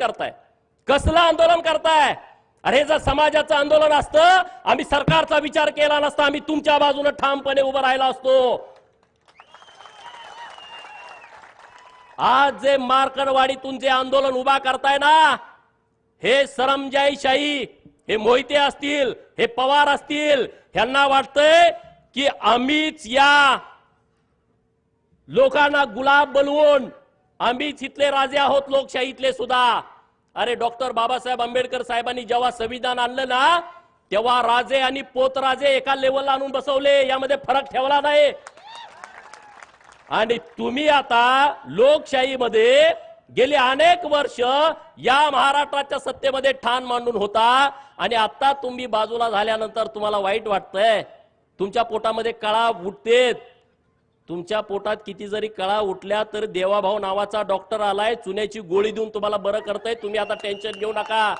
करताय. कसलं आंदोलन करताय? अरे जर समाजाचं आंदोलन असतं आम्ही सरकारचा विचार केला नसता आम्ही तुमच्या बाजूने ठामपणे उभं राहिला असतो. आज जे मार्कडवाडीतून जे आंदोलन उभा करताय ना हे सरमजाईशाही हे मोहिते असतील हे पवार असतील ह्यांना वाटतंय की आम्हीच या लोकांना गुलाब बनवून आम्हीच इथले राजे आहोत लोकशाहीतले सुद्धा. अरे डॉक्टर बाबासाहेब आंबेडकर साहेबांनी जेव्हा संविधान आणलं ना तेव्हा राजे आणि पोतराजे एका लेवलला आणून बसवले. यामध्ये फरक ठेवला नाही. आणि तुम्ही आता लोकशाहीमध्ये गेली अनेक वर्ष या महाराष्ट्राच्या सत्तेमध्ये ठाण मांडून होता. आणि आता तुम्ही बाजूला झाल्यानंतर तुम्हाला वाईट वाटतंय. तुमच्या पोटामध्ये कळा उठतेत. तुमच्या पोटात किती जरी कळा उठल्या तर देवाभाऊ नावाचा डॉक्टर आलाय चुन्याची गोळी देऊन तुम्हाला बरं करताय तुम्ही आता टेन्शन घेऊ नका.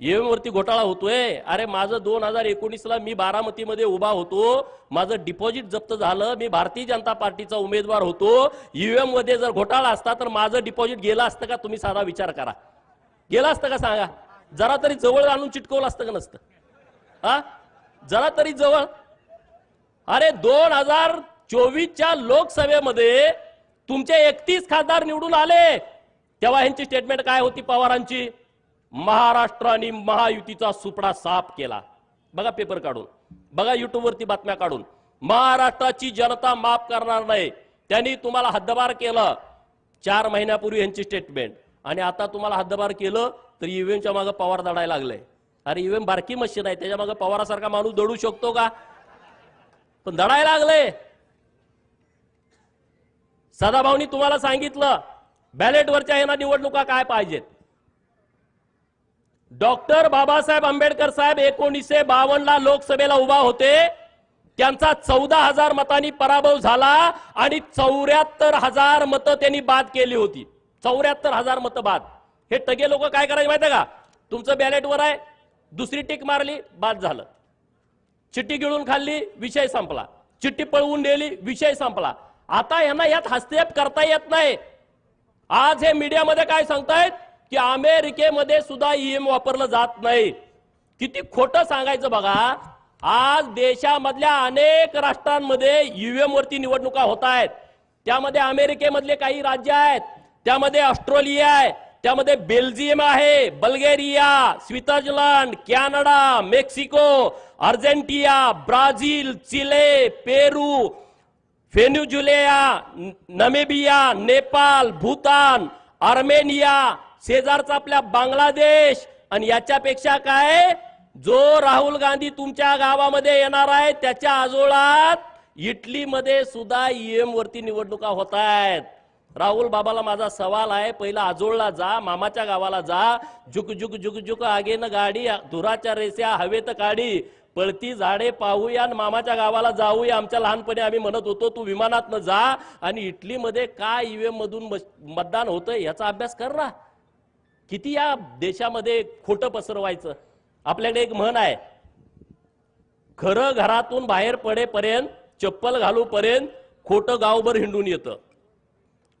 EVM वरती घोटाळा होतोय. अरे माझं दोन हजार एकोणीसला मी बारामतीमध्ये उभा होतो. माझं डिपॉझिट जप्त झालं. मी भारतीय जनता पार्टीचा उमेदवार होतो. ईव्हीएममध्ये जर घोटाळा असता तर माझं डिपॉझिट गेलं असतं का? तुम्ही साधा विचार करा. गेलं असतं का सांगा? जरा तरी जवळ आणून चिटकवलं असतं का नसतं? हा? जरा तरी जवळ अरे दोन हजार चोवीसच्या लोकसभेमध्ये तुमचे एकतीस खासदार निवडून आले. तेव्हा ह्यांची स्टेटमेंट काय होती पवारांची? महाराष्ट्र महायुतीचा सुपडा साफ केला. बघा पेपर काढून. बघा युट्यूबवरती बातम्या काढून. महाराष्ट्राची जनता माफ करणार नाही. त्यांनी तुम्हाला हद्दबार केलं. चार महिन्यापूर्वी यांची स्टेटमेंट आणि आता तुम्हाला हद्दबार केलं तर ईव्हीएमच्या मागे पवार दडायला लागले. अरे ईव्हीएम बारकी मशीन आहे. त्याच्यामागे पवारासारखा माणूस दडू शकतो का? पण दडायला लागले. सदाभाऊनी तुम्हाला सांगितलं बॅलेटवरच्या ह्यांना निवडणुका काय पाहिजेत? डॉक्टर बाबासाहेब आंबेडकर साहेब एकोणीसशे बावनला लोकसभेला उभा होते. त्यांचा चौदा हजार मतांनी पराभव झाला आणि चौऱ्याहत्तर हजार मतं त्यांनी बाद केली होती. चौऱ्याहत्तर हजार मतं बाद. हे टगे लोक काय करायचे माहिती का? तुमचं बॅलेटवर आहे. दुसरी टिक मारली बाद झालं. चिठ्ठी गिळून खाल्ली विषय संपला. चिठ्ठी पळवून नेली विषय संपला. आता यांना यात हस्तक्षेप करता येत नाही. आज हे मीडियामध्ये काय सांगतायत? की अमेरिकेमध्ये सुद्धा ईएम वापरलं जात नाही. किती खोटं सांगायचं बघा. आज देशामधल्या अनेक राष्ट्रांमध्ये ईव्हीएम वरती निवडणुका होत आहेत. त्यामध्ये अमेरिकेमधले काही राज्य आहेत. त्यामध्ये ऑस्ट्रेलिया आहे. त्यामध्ये बेल्जियम आहे Bulgaria Switzerland Canada Mexico Argentina Brazil Chile Peru Venezuela Namibia Nepal Bhutan Armenia शेजारचा आपल्या बांगलादेश. आणि याच्यापेक्षा काय? जो राहुल गांधी तुमच्या गावामध्ये येणार आहे त्याच्या आजोळात इटलीमध्ये सुद्धा ईएम वरती निवडणुका होत आहेत राहुल बाबाला माझा सवाल आहे. पहिला आजोळला जा मामाच्या गावाला जा. जुक जुक जुक जुक आगेन गाडी धुराच्या रेस्या हवेत काढी. पळती झाडे पाहूया आणि मामाच्या गावाला जाऊया. आमच्या लहानपणी आम्ही म्हणत होतो तू विमानातनं जा आणि इटलीमध्ये काय ईव्हीएम मधून मतदान होतंय याचा अभ्यास कर ना. किती या देशामध्ये खोटं पसरवायचं? आपल्याकडे एक म्हण आहे. खरं घरातून बाहेर पडेपर्यंत चप्पल घालूपर्यंत खोटं गावभर हिंडून येतं.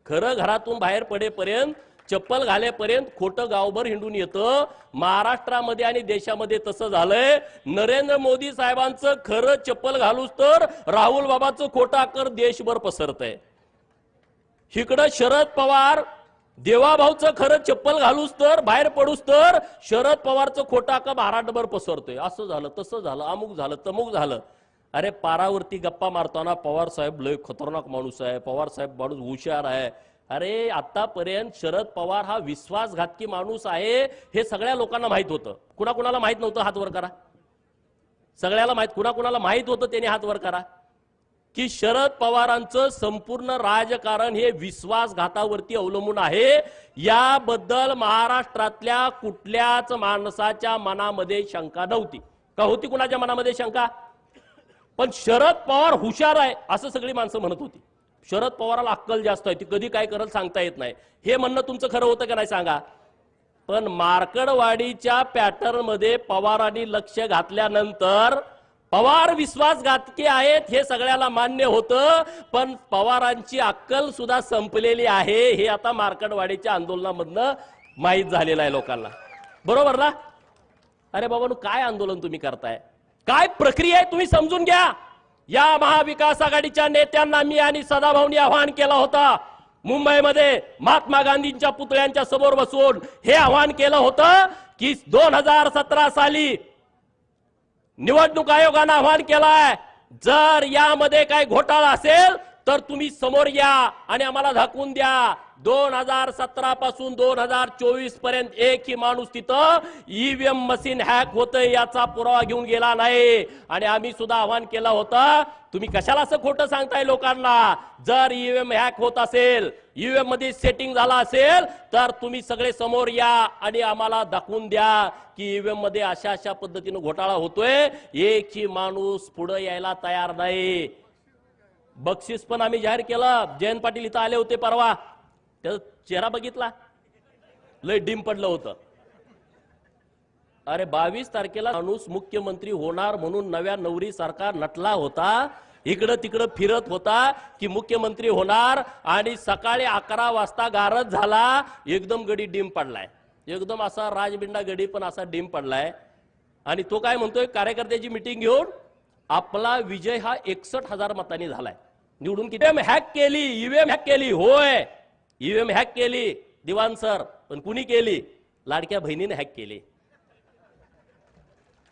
खरं घरातून बाहेर पडेपर्यंत चप्पल घालेपर्यंत खोटं गावभर हिंडून येतं. महाराष्ट्रामध्ये आणि देशामध्ये तसं झालंय. नरेंद्र मोदी साहेबांचं खरं चप्पल घालूच तर राहुल बाबाचं खोटं आकर देशभर पसरतंय. इकडं शरद पवार देवाभाऊचं खरं चप्पल घालूच तर बाहेर पडूच तर शरद पवारचं खोटा आकर महाराष्ट्रभर पसरतोय. असं झालं तसं झालं अमुक झालं तमुक झालं. अरे पारावरती गप्पा मारताना पवार साहेब लय खतरनाक माणूस आहे. पवार साहेब माणूस हुशार आहे. अरे आतापर्यंत शरद पवार हा विश्वासघातकी माणूस आहे हे सगळ्या लोकांना माहीत होतं. कुणाकुणाला माहीत नव्हतं हात वर करा. सगळ्याला माहीत कुणाकुणाला माहीत होतं त्याने हात वर करा. की शरद पवारांचं संपूर्ण राजकारण हे विश्वासघातावरती अवलंबून आहे. याबद्दल महाराष्ट्रातल्या कुठल्याच माणसाच्या मनामध्ये शंका नव्हती. का होती कुणाच्या मनामध्ये शंका? पण शरद पवार हुशार आहे असं सगळी माणसं म्हणत होती. शरद पवाराला अक्कल जास्त आहे ती कधी काय करत सांगता येत नाही. हे म्हणणं तुमचं खरं होतं का नाही सांगा. पण मार्कडवाडीच्या पॅटर्नमध्ये पवारांनी लक्ष घातल्यानंतर पवार विश्वासघातकी आहेत हे सगळ्याला मान्य होतं. पण पवारांची अक्कल सुद्धा संपलेली आहे हे आता मार्कडवाडीच्या आंदोलनामधनं माहीत झालेलं आहे लोकांना. बरोबर ना? अरे बाबा काय आंदोलन तुम्ही करताय? काय प्रक्रिया आहे तुम्ही समजून घ्या. या महाविकास आघाडीच्या नेत्यांना मी आणि सदाभाऊनी आवाहन केला होता. मुंबईमध्ये महात्मा गांधींच्या पुतळ्यांच्या समोर बसून हे आवाहन केलं होतं की दोन हजार सतरा साली निवडणूक आयोगानं आवाहन केलाय जर यामध्ये काही घोटाळा असेल तर तुम्ही समोर या आणि आम्हाला झाकून द्या. दोन हजार सतरा पासून दोन हजार चोवीसपर्यंत एकही माणूस तिथं ईव्हीएम मशीन हॅक होतं याचा पुरावा घेऊन गेला नाही. आणि आम्ही सुद्धा आवाहन केलं होतं तुम्ही कशाला असं खोटं सांगताय लोकांना? जर ईव्हीएम हॅक होत असेल ईव्हीएममध्ये सेटिंग झाला असेल तर तुम्ही सगळे समोर या आणि आम्हाला दाखवून द्या की ईव्हीएममध्ये अशा अशा पद्धतीनं घोटाळा होतोय. एकही माणूस पुढे यायला तयार नाही. बक्षीस पण आम्ही जाहीर केलं. जयंत पाटील इथं आले होते परवा. त्याचा चेहरा बघितला? लय डिम पडलं होतं. अरे बावीस तारखेला माणूस मुख्यमंत्री होणार म्हणून नव्या नवरी सरकार नटला होता. इकडं तिकडं फिरत होता की मुख्यमंत्री होणार आणि सकाळी अकरा वाजता गारज झाला. एकदम गडी डिम पडलाय. एकदम असा राजबिंडा गडी पण असा डिम पडलाय. आणि तो काय म्हणतोय? कार्यकर्त्याची मिटिंग घेऊन आपला विजय हा एकसठ हजार मतांनी झालाय. निवडून किती हॅक केली ईव्हीएम हॅक केली होय. ईव्हीएम हॅक केली दिवान सर पण कुणी केली? लाडक्या बहिणीने हॅक केली.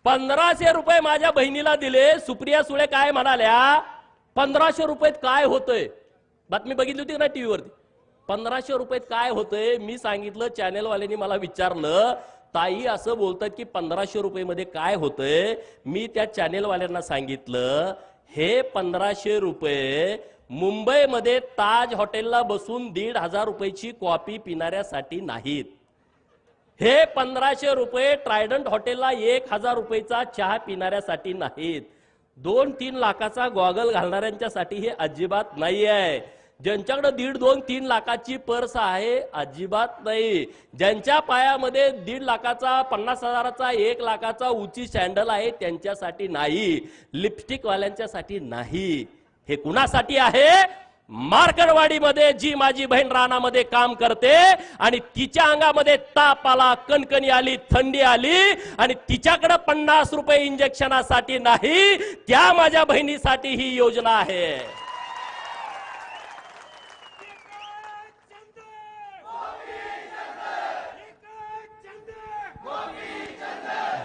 पंधराशे रुपये माझ्या बहिणीला दिले सुप्रिया सुळे काय म्हणाल्या? पंधराशे रुपयेत काय होतंय? बातमी बघितली होती ना टीव्हीवरती? पंधराशे रुपयेत काय होतंय? मी सांगितलं चॅनेलवाल्यांनी मला विचारलं ताई असं बोलतात की पंधराशे रुपये मध्ये काय होतंय? मी त्या चॅनेलवाल्यांना सांगितलं हे पंधराशे रुपये मुंबईमध्ये ताज हॉटेलला बसून दीड हजार रुपयाची कॉपी पिणाऱ्यासाठी नाहीत. हे पंधराशे रुपये ट्रायडंट हॉटेलला एक हजार रुपयेचा चहा पिणाऱ्यासाठी नाहीत. दोन तीन लाखाचा गॉगल घालणाऱ्यांच्यासाठी हे अजिबात नाही आहे ज्यांच्याकडे दीड दोन तीन लाखाची पर्स आहे अजिबात नाही. ज्यांच्या पायामध्ये दीड लाखाचा पन्नास हजाराचा एक लाखाचा उची सँडल आहे त्यांच्यासाठी नाही. लिपस्टिकवाल्यांच्यासाठी नाही. हे कुणासाठी आहे? मार्कडवाडीमध्ये जी माझी बहीण रानामध्ये काम करते आणि तिच्या अंगामध्ये ताप आला कणकणी आली थंडी आली आणि तिच्याकडे पन्नास रुपये इंजेक्शनासाठी नाही त्या माझ्या बहिणीसाठी ही योजना आहे.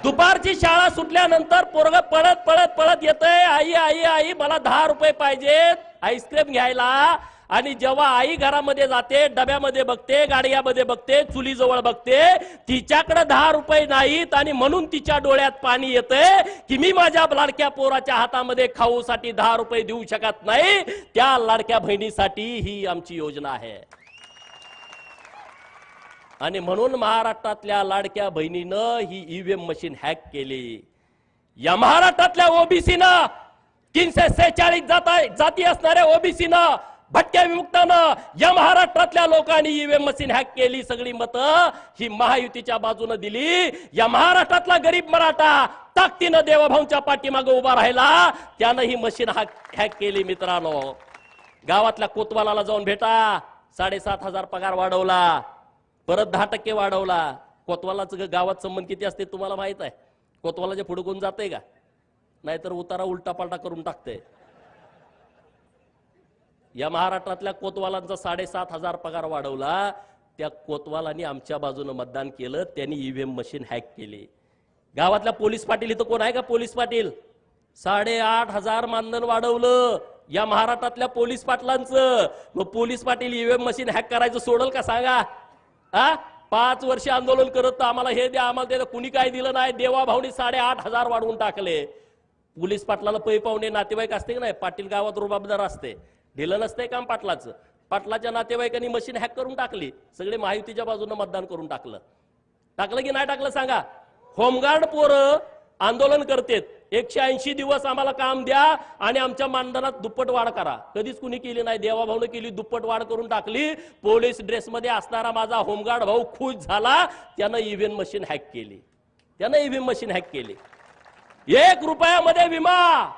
दुपारची शाळा सुटल्यानंतर पोरग पळत पळत पळत येतंय आई आई आई मला दहा रुपये पाहिजेत आईस्क्रीम घ्यायला. आणि जेव्हा आई घरामध्ये जाते डब्यामध्ये बघते गाड्यामध्ये बघते चुलीजवळ बघते तिच्याकडे दहा रुपये नाहीत आणि म्हणून तिच्या डोळ्यात पाणी येतंय की मी माझ्या लाडक्या पोराच्या हातामध्ये खाऊसाठी दहा रुपये देऊ शकत नाही त्या लाडक्या बहिणीसाठी ही आमची योजना आहे. आणि म्हणून महाराष्ट्रातल्या लाडक्या बहिणीनं ही ईव्हीएम मशीन हॅक केली. या महाराष्ट्रातल्या ओबीसीनं तीनशे सेहेचाळीस जाती असणाऱ्या ओबीसीनं भटक्या विमुक्तानं या महाराष्ट्रातल्या लोकांनी ईव्हीएम मशीन हॅक केली. सगळी मतं ही महायुतीच्या बाजूनं दिली. या महाराष्ट्रातला गरीब मराठा ताकदीनं देवाभाऊंच्या पाठीमागे उभा राहिला. त्यानं ही मशीन हॅक केली मित्रांनो. गावातल्या कोतवालाला जाऊन भेटा. साडेसात हजार पगार वाढवला. परत दहा टक्के वाढवला. कोतवालाचं ग- गावात संबंध किती असते तुम्हाला माहीत आहे? कोतवालाच्या पुढे कोण जाते का? नाहीतर उतारा उलटा पालटा करून टाकते या महाराष्ट्रातल्या कोतवालांचा साडेसात हजार पगार वाढवला. त्या कोतवालांनी आमच्या बाजूनं मतदान केलं. त्यांनी ईव्हीएम मशीन हॅक केली. गावातल्या पोलीस पाटील इथं कोण आहे का पोलीस पाटील? साडेआठ हजार मानधन वाढवलं. या महाराष्ट्रातल्या पोलीस पाटलांचं. मग police Patil EVM machine hack करायचं सोडल का सांगा? हा? पाच वर्ष आंदोलन करत तर आम्हाला हे द्या आम्हाला द्या. कुणी काय दिलं नाही? देवा भाऊनी साडेआठ हजार वाढवून टाकले. पोलीस पाटलाला पै पाहुणे नातेवाईक असते की नाही? पाटील गावात रुबाबदार असते. ढिलं नसतंय काम पाटलाचं. पाटलाच्या नातेवाईकांनी मशीन हॅक करून टाकली. सगळे महायुतीच्या बाजूने मतदान करून टाकलं. टाकलं की नाही टाकलं सांगा? होमगार्ड पोरं आंदोलन करतेत. एकशे ऐंशी दिवस आम्हाला काम द्या आणि आमच्या मानधनात दुप्पट वाढ करा. कधीच कुणी केली नाही. देवाभाऊने केली दुप्पट वाढ करून टाकली. पोलीस ड्रेसमध्ये असणारा माझा होमगार्ड भाऊ खुश झाला. त्यानं ईव्हीएम मशीन हॅक केली. त्यानं ईव्हीएम मशीन हॅक केली. एक रुपयामध्ये विमा!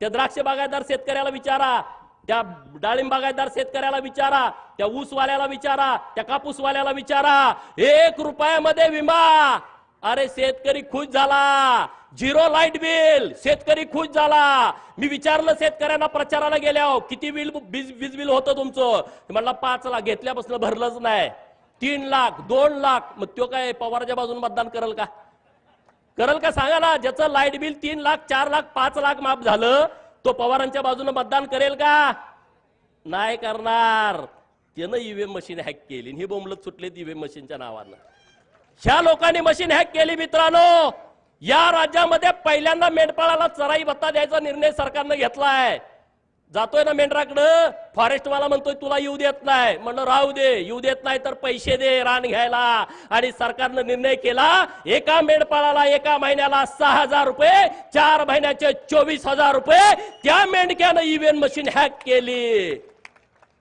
त्या द्राक्ष बागायतदार शेतकऱ्याला विचारा. त्या डाळिंब बागायतदार शेतकऱ्याला विचारा. त्या ऊसवाल्याला विचारा. त्या कापूसवाल्याला विचारा. एक रुपयामध्ये विमा! अरे शेतकरी खुश झाला. Zero light bill. शेतकरी खुश झाला. मी विचारलं शेतकऱ्यांना प्रचाराला गेल्या किती बिल वीज बिल होतं तुमचं? ते म्हणला पाच लाख. घेतल्यापासून भरलंच नाही. तीन लाख दोन लाख. मग तो काय पवारच्या बाजून मतदान करल का? करल का? सांगा ना. ज्याचं लाइट बिल तीन लाख चार लाख पाच लाख माफ झालं तो पवारांच्या बाजूने मतदान करेल का? नाही करणार. त्यानं ईव्हीएम मशीन हॅक केली आणि हे बोंबलत सुटले ईव्हीएम मशीनच्या नावानं. ह्या लोकांनी मशीन हॅक केली मित्रांनो. या राज्यामध्ये पहिल्यांदा मेंढपाळाला चराई भत्ता द्यायचा निर्णय सरकारनं घेतलाय. जातोय ना मेंढराकडं? फॉरेस्टवाला म्हणतोय तुला येऊ देत नाही. म्हणलं राहू दे येऊ देत नाही तर पैसे दे रान घ्यायला. आणि सरकारनं निर्णय केला एका मेंढपाळाला एका महिन्याला सहा हजार रुपये चार महिन्याचे चोवीस हजार रुपये. त्या मेंढक्यानं ईव्हीएम मशीन हॅक केली.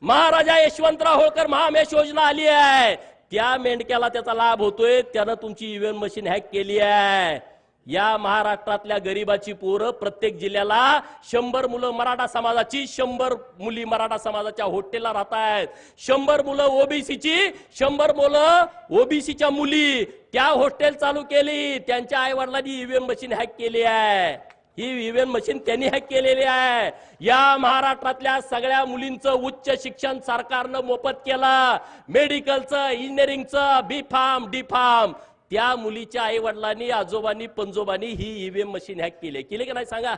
महाराजा यशवंतराव होळकर महामेश योजना आली आहे. त्या मेंढक्याला त्याचा लाभ होतोय त्यानं तुमची ईव्हीएम मशीन हॅक केली आहे. या महाराष्ट्रातल्या गरिबाची पोरं प्रत्येक जिल्ह्याला शंभर मुलं मराठा समाजाची शंभर मुली मराठा समाजाच्या हॉटेलला राहत आहेत शंभर मुलं ओबीसीची शंभर मुलं ओबीसीच्या मुली. त्या हॉस्टेल चालू केली त्यांच्या आईवडिलांनी ईव्हीएम मशीन हॅक केली आहे. ही ईव्हीएम मशीन त्यांनी हॅक केलेली आहे. या महाराष्ट्रातल्या सगळ्या मुलींचं उच्च शिक्षण सरकारनं मोफत केलं. मेडिकलचं इंजिनिअरिंगचं बी फार्म डी फार्म त्या मुलीच्या आई वडिलांनी आजोबांनी पंजोबांनी ही ईव्हीएम मशीन हॅक केली केले की नाही सांगा?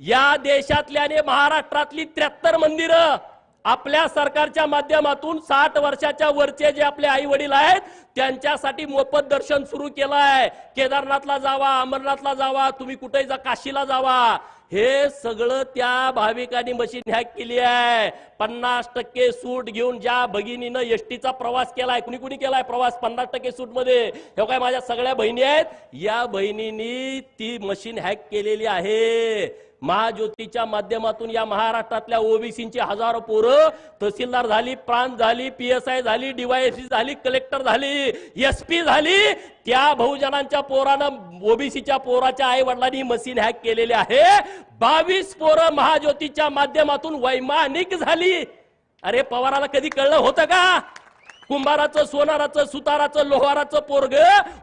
या देशातल्या आणि महाराष्ट्रातली त्र्याहत्तर मंदिरं आपल्या सरकारच्या माध्यमातून साठ वर्षाच्या वरचे जे आपले आई वडील आहेत त्यांच्यासाठी मोफत दर्शन सुरू केलं आहे केदारनाथला जावा अमरनाथला जावा तुम्ही कुठे जा काशीला जावा. हे सगळं त्या भाविकांनी मशीन हॅक केली आहे. पन्नास टक्के सूट घेऊन ज्या भगिनीनं एसटीचा प्रवास केलाय कुणी कुणी केलाय प्रवास? पन्नास टक्के सूटमध्ये हे काय माझ्या सगळ्या बहिणी आहेत. या बहिणींनी ती मशीन हॅक केलेली आहे. महाज्योतीच्या माध्यमातून या महाराष्ट्रातल्या ओबीसीची हजारो पोरं तहसीलदार झाली प्रांत झाली पीएसआय झाली डीवायएससी झाली कलेक्टर झाली एसपी झाली. त्या बहुजनांच्या पोरानं ओबीसीच्या पोराच्या आई वडिलांनी मशीन हॅक केलेली आहे. बावीस पोरं महाज्योतीच्या माध्यमातून वैमानिक झाली. अरे पवाराला कधी कळलं होतं का? कुंभाराचं सोनाराचं सुताराचं लोहाराचं पोरग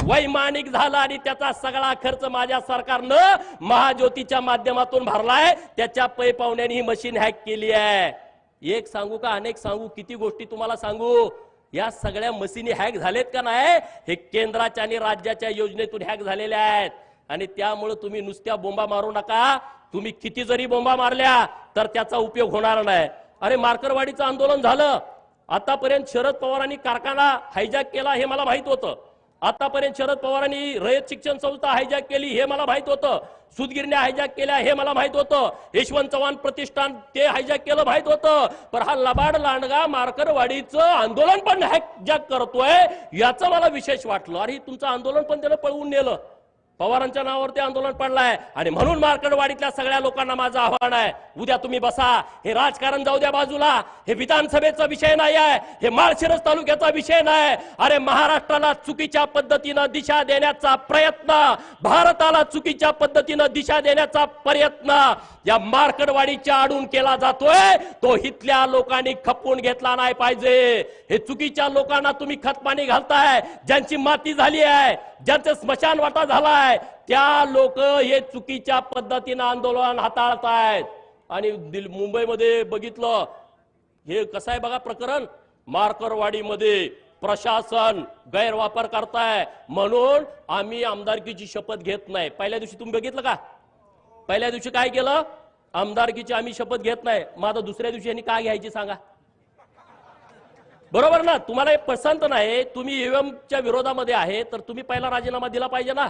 वैमानिक झालं आणि त्याचा सगळा खर्च माझ्या सरकारनं महाज्योतीच्या माध्यमातून भरलाय. त्याच्या पै पाहुण्याने ही मशीन हॅक केली आहे. एक सांगू का अनेक सांगू किती गोष्टी तुम्हाला सांगू? या सगळ्या मशीनी हॅक झालेत का नाही? हे केंद्राच्या आणि राज्याच्या योजनेतून हॅक झालेल्या आहेत. आणि त्यामुळे तुम्ही नुसत्या बोंबा मारू नका. तुम्ही किती जरी बोंबा मारल्या तर त्याचा उपयोग होणार नाही. अरे मार्करवाडीचं आंदोलन झालं. आतापर्यंत शरद पवारांनी कारखाना हायजॅक केला हे मला माहीत होतं. आतापर्यंत शरद पवारांनी रयत शिक्षण संस्था हायजॅक केली हे मला माहीत होतं. सुदगिरण्या हायजॅक केल्या हे मला माहीत होतं. यशवंत चव्हाण प्रतिष्ठान ते हायजॅक केलं माहीत होतं. पण हा लबाड लांडगा मार्करवाडीचं आंदोलन पण हायजॅक करतोय याचं मला विशेष वाटलं. अरे तुमचं आंदोलन पण त्याला पळवून नेलं. पवारांच्या नावावरती आंदोलन पडलाय. आणि म्हणून मार्कडवाडीतल्या सगळ्या लोकांना माझं आव्हान आहे. उद्या तुम्ही बसा. हे राजकारण जाऊ द्या बाजूला. हे विधानसभेचा विषय नाही आहे हे माळशिरस तालुक्याचा विषय नाही. अरे महाराष्ट्राला चुकीच्या पद्धतीनं दिशा देण्याचा प्रयत्न. भारताला चुकीच्या पद्धतीनं दिशा देण्याचा प्रयत्न. या मार्कडवाडीच्या आडून केला जातोय. तो इथल्या लोकांनी खपवून घेतला नाही पाहिजे. हे चुकीच्या लोकांना तुम्ही खतपाणी घालताय. ज्यांची माती झाली आहे. ज्यांचं स्मशान वाटा झालाय. त्या लोक हे चुकीच्या पद्धतीनं आंदोलन हाताळत आहेत आणि दिल मुंबईमध्ये बघितलं हे कसं आहे बघा प्रकरण? मारकरवाडीमध्ये प्रशासन गैरवापर करताय. म्हणून आम्ही आमदारकीची शपथ घेत नाही. पहिल्या दिवशी तुम्ही बघितलं का? पहिल्या दिवशी काय केलं? आमदारकीची आम्ही शपथ घेत नाही. माझं दुसऱ्या दिवशी यांनी काय घ्यायची सांगा? बरोबर ना? तुम्हाला हे पसंत नाही. तुम्ही ईव्हीएमच्या विरोधामध्ये आहे तर तुम्ही पहिला राजीनामा दिला पाहिजे ना?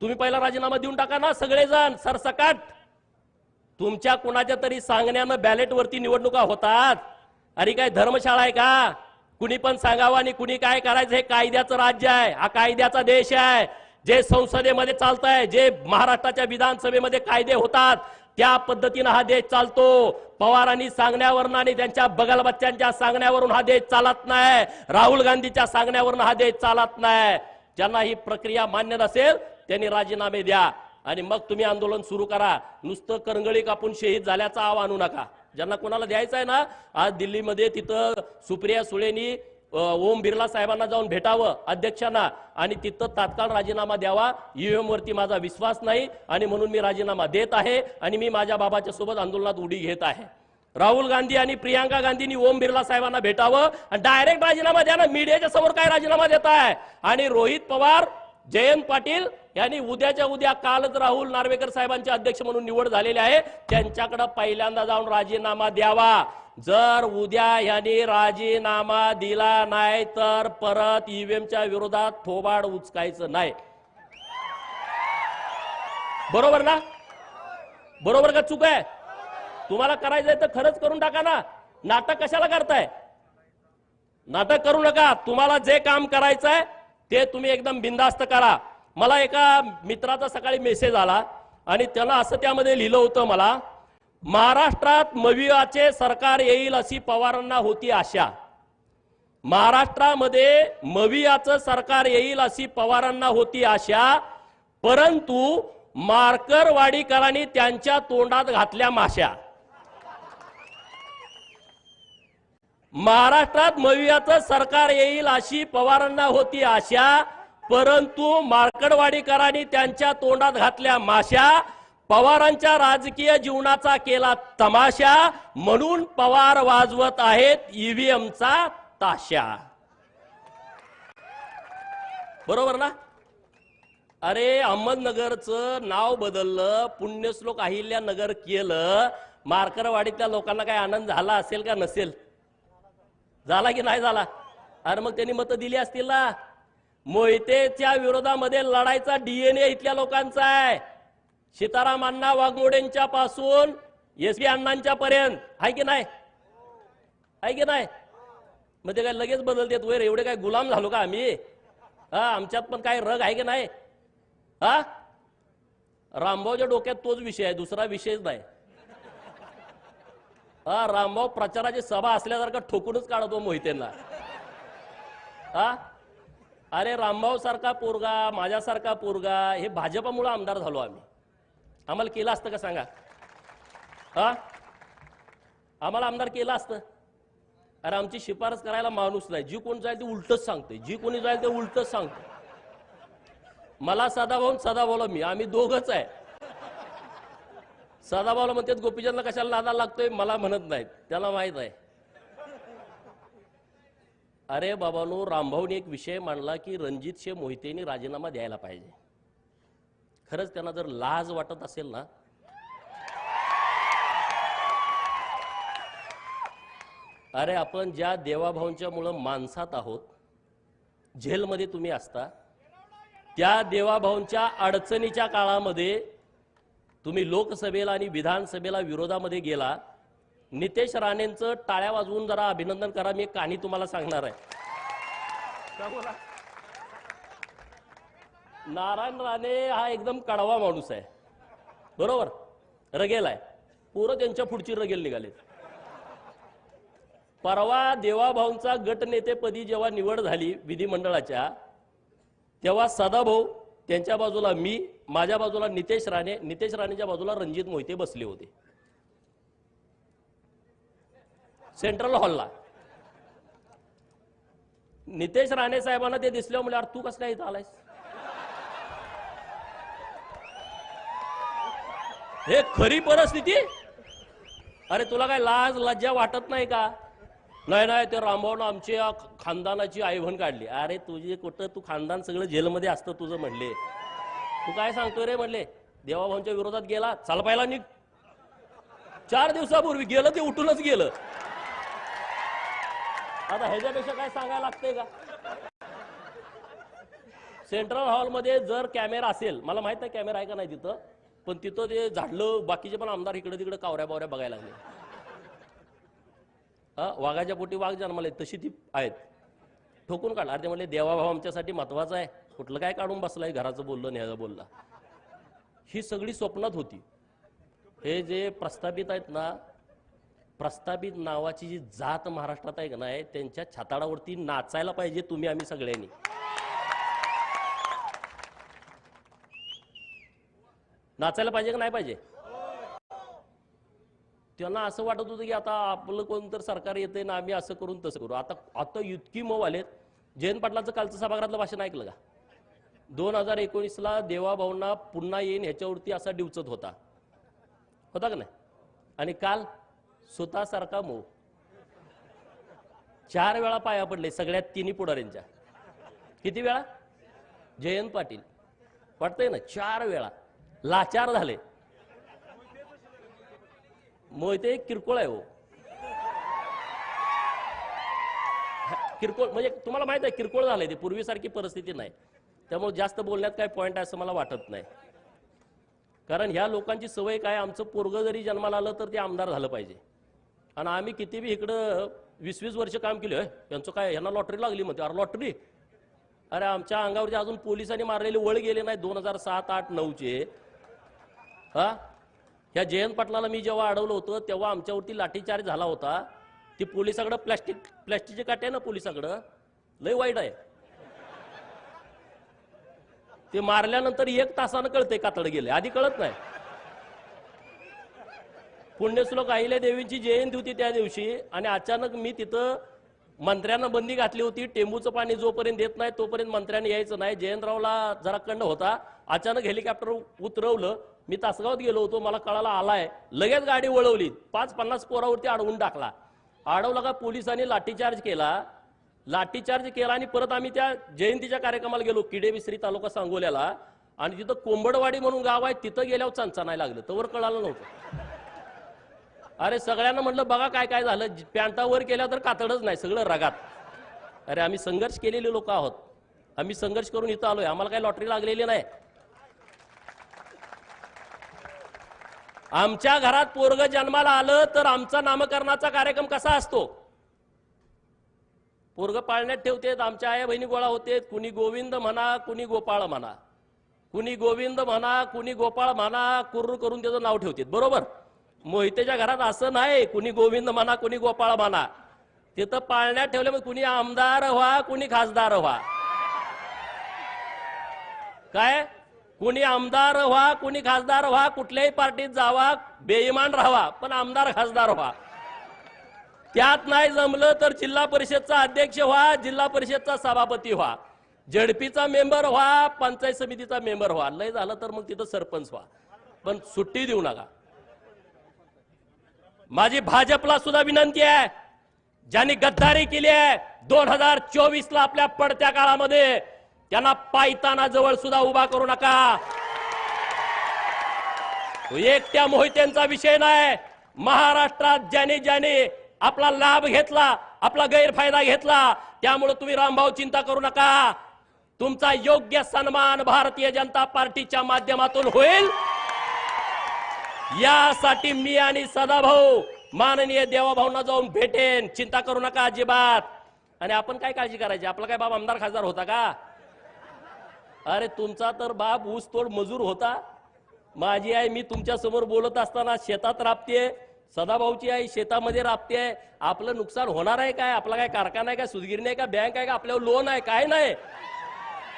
तुम्ही पहिला राजीनामा देऊन टाका ना सगळेजण सरसकाट. तुमच्या कुणाच्या तरी सांगण्यानं बॅलेटवरती निवडणुका होतात. अरे काय धर्मशाळा आहे का? कुणी पण सांगावं आणि कुणी काय करायचं हे कायद्याचं राज्य आहे. हा कायद्याचा देश आहे. जे संसदेमध्ये चालत आहे जे महाराष्ट्राच्या विधानसभेमध्ये कायदे होतात त्या पद्धतीनं हा देश चालतो. पवारांनी सांगण्यावरून आणि त्यांच्या बगलबच्च्यांच्या सांगण्यावरून हा देश चालत नाही. राहुल गांधीच्या सांगण्यावरून हा देश चालत नाही. ज्यांना ही प्रक्रिया मान्य नसेल त्यांनी राजीनामे द्या आणि मग तुम्ही आंदोलन सुरू करा. नुसतं करंगळी कापून शहीद झाल्याचा आव आणू नका. ज्यांना कोणाला द्यायचं आहे ना आज दिल्लीमध्ये तिथं सुप्रिया सुळेनी ओम बिर्ला साहेबांना जाऊन भेटावं अध्यक्षांना आणि तिथं तात्काळ राजीनामा द्यावा. ईव्हीएम वरती माझा विश्वास नाही आणि म्हणून मी राजीनामा देत आहे आणि मी माझ्या बाबाच्या सोबत आंदोलनात उडी घेत आहे. राहुल गांधी आणि प्रियांका गांधींनी ओम बिर्ला साहेबांना भेटावं आणि डायरेक्ट राजीनामा द्या ना मीडियाच्या समोर काय राजीनामा देत आहे आणि रोहित पवार जयंत पाटील यांनी उद्याच्या उद्या कालच राहुल नार्वेकर साहेबांचे अध्यक्ष म्हणून निवड झालेली आहे. त्यांच्याकडे पहिल्यांदा जाऊन राजीनामा द्यावा. जर उद्या यांनी राजीनामा दिला नाही तर परत ईव्हीएमच्या विरोधात थोबाड उचकायचं नाही. बरोबर ना? बरोबर का चूक आहे? तुम्हाला करायचंय तर खरंच करून टाका ना. नाटक कशाला करताय? नाटक करू नका. तुम्हाला जे काम करायचं आहे ते तुम्ही एकदम बिंदास्त करा. मला एका मित्राचा सकाळी मेसेज आला आणि त्याला असं त्यामध्ये लिहिलं होतं मला महाराष्ट्रात मवियाचे सरकार येईल अशी पवारांना होती आशा. महाराष्ट्रामध्ये मवियाचं सरकार येईल अशी पवारांना होती आशा परंतु मार्करवाडीकरांनी त्यांच्या तोंडात घातल्या माश्या. महाराष्ट्रात मवियाचं सरकार येईल अशी पवारांना होती आशा परंतु मार्कडवाडीकरांनी त्यांच्या तोंडात घातल्या माश्या पवारांच्या राजकीय जीवनाचा केला तमाशा म्हणून पवार वाजवत आहेत ईव्हीएमचा ताशा. बरोबर ना? अरे अहमदनगरचं नाव बदललं पुण्यश्लोक अहिल्यानगर केलं मार्करवाडीतल्या लोकांना काय आनंद झाला असेल का नसेल? झाला की नाही झाला? अरे मग त्यांनी मतं दिली असतील ना. मोहितेच्या विरोधामध्ये लढायचा डीएनए इथल्या लोकांचा आहे. सीताराम अण्णा वाघमोडेंच्या पासून एस बी अण्णांच्या पर्यंत. आहे की नाही? आहे की नाही? मग ते काय लगेच बदलतेत वैर? एवढे काय गुलाम झालो का आम्ही? हा आमच्यात पण काय रग आहे की नाही? हा? रामभाऊच्या डोक्यात तोच विषय आहे दुसरा विषयच नाही. हा रामभाऊ प्रचाराची सभा असल्यासारखा ठोकूनच काढतो मोहितेंना. हा? अरे रामभाऊ सारखा पोरगा माझ्यासारखा पोरगा हे भाजपामुळे आमदार झालो आम्ही. आम्हाला केलं असतं का सांगा? हा? आम्हाला आमदार केलं असतं? अरे आमची शिफारस करायला माणूस नाही. जी कोण जाईल ते उलटच सांगते जी कोणी जाईल ते उलटच सांगते मला सदाभाऊन सदाभाऊला मी. आम्ही दोघच आहे. सदाभाऊला म्हणतात गोपीचंदला कशाला नादा लागतोय? मला म्हणत नाहीत. त्याला माहीत आहे. अरे बाबानो रामभाऊने एक विषय मांडला की रणजित शे मोहितेनी राजीनामा द्यायला पाहिजे. खरंच त्यांना जर लाज वाटत असेल ना अरे आपण ज्या देवाभाऊंच्या मुळे माणसात आहोत झेलमध्ये तुम्ही असता त्या देवाभाऊंच्या अडचणीच्या काळामध्ये तुम्ही लोकसभेला आणि विधानसभेला विरोधामध्ये गेला नितेश राणेंचं टाळ्या वाजवून जरा अभिनंदन करा मी एक कहाणी तुम्हाला सांगणार आहे. नारायण राणे हा एकदम कडवा माणूस आहे. बरोबर? रगेल आहे पोरं त्यांच्या पुढची रगेल निघाले परवा देवाभाऊंचा गटनेतेपदी जेव्हा निवड झाली विधिमंडळाच्या तेव्हा सदाभाऊ त्यांच्या बाजूला मी माझ्या बाजूला नितेश राणे नितेश राणेच्या बाजूला रणजित मोहिते बसले होते. सेंट्रल हॉलला नितेश राणे साहेबांना ते दिसले म्हणजे अरे तू कसं काय इथं आलायस? हे खरी परिस्थिती? अरे तुला काय लाज लज्जा वाटत नाही का? नाही नाही ते रामभाऊन आमच्या खानदानाची आईवण काढली. अरे तुझे कुठं तू खानदान सगळं जेलमध्ये असतं तुझं म्हणले. तू काय सांगतोय रे म्हणले देवाभाऊंच्या विरोधात गेला चाल पाहिला निघ. चार दिवसापूर्वी गेलं ते उठूनच गेलं. आता ह्याच्यापेक्षा काय सांगायला लागतंय का? सेंट्रल हॉलमध्ये जर कॅमेरा असेल मला माहीत नाही कॅमेरा आहे का नाही तिथं पण तिथं ते झाडलं बाकीचे पण आमदार इकडे तिकडे कावऱ्या बावऱ्या बघायला लागले. वाघाच्या पोटी वाघ जन्माले तशी ती आहेत. ठोकून काढला अरे ते म्हणले देवाभाव आमच्यासाठी महत्त्वाचा आहे. कुठलं काय काढून बसलाय घराचं बोललं न्यायचं बोलला. ही सगळी स्वप्नात होती. हे जे प्रस्थापित आहेत ना प्रस्थापित नावाची जी जात महाराष्ट्रात आहे का नाही त्यांच्या छाताडावरती नाचायला पाहिजे तुम्ही आम्ही सगळ्यांनी. नाचायला पाहिजे का नाही पाहिजे? त्यांना असं वाटत होतं की आता आपलं कोणतर सरकार येते ना आम्ही असं करून तसं करू. आता आता इतकी मऊ आलेत. जयंत पाटलाचं कालचं सभागृहातलं भाषण ऐकलं का? दोन हजार एकोणीसला देवाभाऊंना पुन्हा येईन ह्याच्यावरती असा डिवचत होता. होता का नाही? आणि काल स्वतःसारखा मऊ. चार वेळा पाया पडले सगळ्यात तिन्ही पुढाऱ्यांच्या. किती वेळा? जयंत पाटील. वाटतंय ना चार वेळा. लाचार झाले. मोहिते किरकोळ आहे हो. किरकोळ म्हणजे तुम्हाला माहीत आहे किरकोळ झालंय ते. पूर्वीसारखी परिस्थिती नाही. त्यामुळे जास्त बोलण्यात काय पॉईंट आहे असं मला वाटत नाही. कारण ह्या लोकांची सवय काय आमचं पोरग जरी जन्माला आलं तर ते आमदार झालं पाहिजे. आणि आम्ही किती बी इकडं वीस वीस वर्ष काम केलं यांचं काय यांना लॉटरी लागली म्हणते. अरे लॉटरी अरे आमच्या अंगावरती अजून पोलिसांनी मारलेले वळ गेले नाही दोन हजार सात आठ नऊचे. हा? ह्या जयंत पाटलाला मी जेव्हा अडवलं होतं तेव्हा आमच्यावरती लाठीचार्ज झाला होता. ती पोलिसाकडं प्लॅस्टिक प्लॅस्टिकचे काटे आहे ना पोलिसाकडं? लय वाईट आहे. ते मारल्यानंतर एक तासानं कळतंय कातड गेले आधी कळत नाही. पुण्यश्लोक अहिल्या देवींची जयंती होती त्या दिवशी आणि अचानक मी तिथं मंत्र्यांना बंदी घातली होती. टेंबूचं पाणी जोपर्यंत देत नाही तोपर्यंत मंत्र्यांनी यायचं नाही. जयंतरावला जरा कंड होता. अचानक हेलिकॉप्टर उतरवलं. मी तासगावात गेलो होतो. मला कळाला आलाय. लगेच गाडी वळवली. पाच पन्नास पोरावरती अडवून टाकला. अडवला का पोलिसांनी लाठीचार्ज केला. लाठीचार्ज केला आणि परत आम्ही त्या जयंतीच्या कार्यक्रमाला गेलो किडे मिश्री तालुका सांगोल्याला. आणि तिथं कोंबडवाडी म्हणून गाव आहे तिथं गेल्यावर चांचा नाही लागलं. तवर कळालं नव्हतं. अरे सगळ्यांना म्हटलं बघा काय काय झालं. पॅन्टावर केल्या तर कातडच नाही सगळं रगात. अरे आम्ही संघर्ष केलेले लोक आहोत. आम्ही संघर्ष करून इथं आलोय. आम्हाला काही लॉटरी लागलेली नाही. आमच्या घरात पोरग जन्माला आलं तर आमचा नामकरणाचा कार्यक्रम कसा असतो? पोरग पाळण्यात ठेवतेत आमच्या आया बहिणी गोळा होतेत. कुणी गोविंद म्हणा कुणी गोपाळ म्हणा. कुणी गोविंद म्हणा कुणी गोपाळ म्हणा कुर्र करून त्याचं नाव ठेवतेत. बरोबर? मोहितेच्या घरात असं नाही कुणी गोविंद म्हणा कुणी गोपाळ म्हणा. तिथं पाळण्यात ठेवल्यामुळे कुणी आमदार व्हा कुणी खासदार व्हा. काय? कुणी आमदार व्हा कुणी खासदार व्हा कुठल्याही पार्टीत जावा बेईमान राहावा पण आमदार खासदार व्हा. त्यात नाही जमलं तर जिल्हा परिषदचा अध्यक्ष व्हा जिल्हा परिषदचा सभापती व्हा. झडपीचा मेंबर व्हा पंचायत समितीचा मेंबर व्हा. लय झालं तर मग तिथं सरपंच व्हा. पण सुट्टी देऊ नका. माझी भाजपला सुद्धा विनंती आहे. ज्यांनी गद्दारी केली आहे दोन हजार चोवीस ला आपल्या पडत्या काळामध्ये त्यांना पायताना जवळ सुद्धा उभा करू नका. एकट्या मोहित्यांचा विषय नाही. महाराष्ट्रात ज्याने ज्याने आपला लाभ घेतला आपला गैरफायदा घेतला त्यामुळे तुम्ही रामभाऊ चिंता करू नका. तुमचा योग्य सन्मान भारतीय जनता पार्टीच्या माध्यमातून होईल. यासाठी मी आणि सदाभाऊ माननीय देवाभाऊंना जाऊन भेटेन. चिंता करू नका अजिबात. आणि आपण काय काळजी करायची? आपला काय बाप आमदार खासदार होता का? अरे तुमचा तर बाप ऊस तोड मजूर होता. माझी आई मी तुमच्यासमोर बोलत असताना शेतात राबते सदाभाऊची आई शेतामध्ये राबते आहे. आपलं नुकसान होणार आहे काय? आपला काय कारखाना आहे काय सुदगिरणी नाही का? बँक आहे का? आपल्यावर लोन आहे? काय नाही.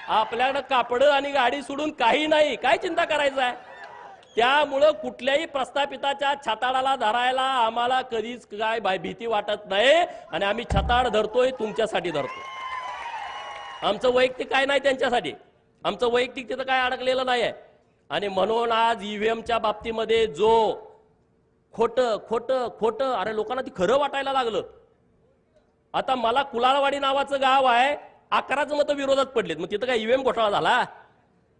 आपल्याकडं कापड आणि गाडी सोडून काही नाही. काय चिंता करायचं आहे? त्यामुळं कुठल्याही प्रस्थापिताच्या छताडाला धरायला आम्हाला कधीच काय बाय भीती वाटत नाही. आणि आम्ही छताड धरतोय तुमच्यासाठी धरतो आमचं वैयक्तिक काय नाही त्यांच्यासाठी. आमचं वैयक्तिक तिथं काय अडकलेलं नाही आहे आणि म्हणून आज ईव्हीएमच्या बाबतीमध्ये जो खोटं खोटं खोटं. अरे लोकांना ती खरं वाटायला लागलं. आता मला कुलाळवाडी नावाचं गाव आहे. अकराच मतं विरोधात पडलेत. मग तिथं काय ईव्हीएम घोटाळा झाला?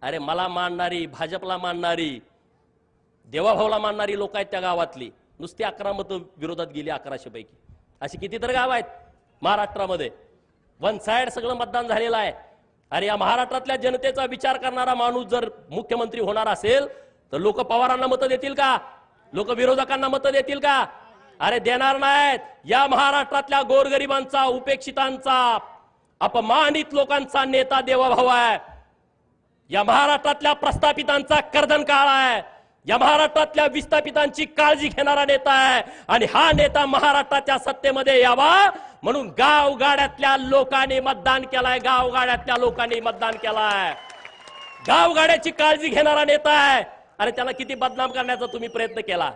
अरे मला मानणारी भाजपला मानणारी देवाभाऊला मानणारी लोक आहेत त्या गावातली. नुसती अकरा मतं विरोधात गेली अकराशे पैकी. अशी कितीतरी गाव आहेत महाराष्ट्रामध्ये. वन साइड सगळं मतदान झालेलं आहे. अरे या महाराष्ट्रातल्या जनतेचा विचार करणारा माणूस जर मुख्यमंत्री होणार असेल तर लोक पवारांना मतं देतील का? लोक विरोधकांना मतं देतील का? अरे देणार नाहीत. या महाराष्ट्रातल्या गोरगरिबांचा उपेक्षितांचा अपमानित लोकांचा नेता देवाभाऊ आहे. या महाराष्ट्रातल्या प्रस्थापितांचा कर्दन काळ आहे. या महाराष्ट्रातल्या विस्थापितांची काळजी घेणारा नेता आहे. आणि हा नेता महाराष्ट्राच्या सत्तेमध्ये यावा म्हणून गावगाड्यातल्या लोकांनी मतदान केलाय. गावगाड्यातल्या लोकांनी मतदान केलाय. गावगाड्याची काळजी घेणारा नेता आहे. अरे त्याला किती बदनाम करण्याचा तुम्ही प्रयत्न केला?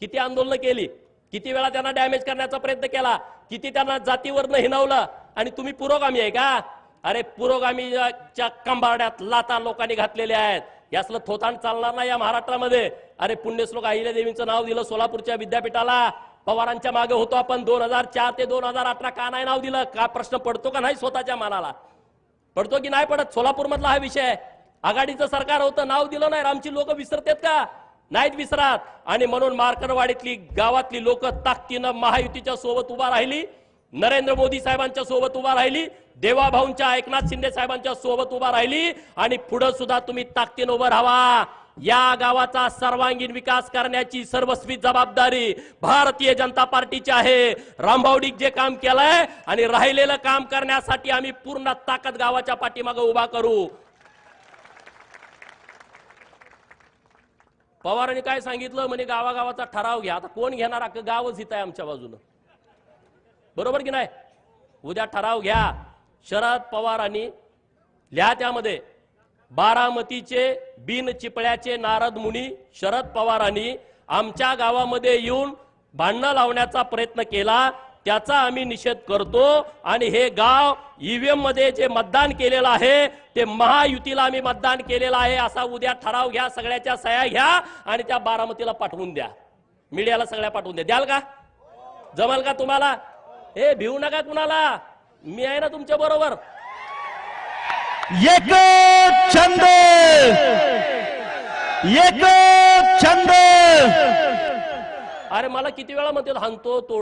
किती आंदोलन केली? किती वेळा त्यांना डॅमेज करण्याचा प्रयत्न केला? किती त्यांना जातीवरनं हिनवलं आणि तुम्ही पुरोगामी आहे का? अरे पुरोगामीच्या कंबारड्यात लाता लोकांनी घातलेल्या आहेत. यासलं थोतांड चालणार नाही या महाराष्ट्रामध्ये. अरे पुण्यश्लोक अहिल्या देवींचं नाव दिलं सोलापूरच्या विद्यापीठाला. पवारांच्या मागे होतो आपण. दोन हजार चार ते दोन हजार अठरा का नाही नाव दिलं? का प्रश्न पडतो का नाही स्वतःच्या मनाला? पडतो की नाही पडत? सोलापूर मधला हा विषय. आहे आघाडीचं सरकार होतं नाव दिलं नाही. आमची लोक विसरतात का? नाहीत विसरात. आणि म्हणून मार्करवाडीतली गावातली लोक ताकदीनं महायुतीच्या सोबत उभा राहिली. नरेंद्र मोदी साहेबांच्या सोबत उभा राहिली. देवाभाऊंच्या एकनाथ शिंदे साहेबांच्या सोबत उभा राहिली. आणि पुढे सुद्धा तुम्ही ताकदीनं उभं राहा या गावाचा सर्वांगीण विकास करण्याची सर्वस्वी जबाबदारी भारतीय जनता पार्टीची आहे. रामभाऊडिक जे काम केलंय आणि राहिलेलं काम करण्यासाठी आम्ही पूर्ण ताकद गावाच्या पाठीमागे उभा करू. पवारांनी काय सांगितलं? म्हणे गावागावाचा ठराव घ्या. आता कोण घेणार? अख्खं गावच इथं आहे आमच्या बाजूनं. बरोबर की नाही? उद्या ठराव घ्या. शरद पवारांनी लिहा त्यामध्ये बारामतीचे बिन चिपळ्याचे नारद मुनी शरद पवारांनी आमच्या गावामध्ये येऊन भांडणं लावण्याचा प्रयत्न केला. त्याचा आम्ही निषेध करतो. आणि हे गाव ईव्हीएममध्ये जे मतदान केलेलं आहे ते महायुतीला आम्ही मतदान केलेलं आहे. असा उद्या ठराव घ्या सगळ्याच्या सह्या घ्या आणि त्या बारामतीला पाठवून द्या. मीडियाला सगळ्या पाठवून द्या. द्याल का? जमाल का तुम्हाला? हे भिवू नका कुणाला. मी आहे ना तुमच्या बरोबर. एक छंद. एक छंद. अरे मला किती वेळा म्हणते हाणतो तो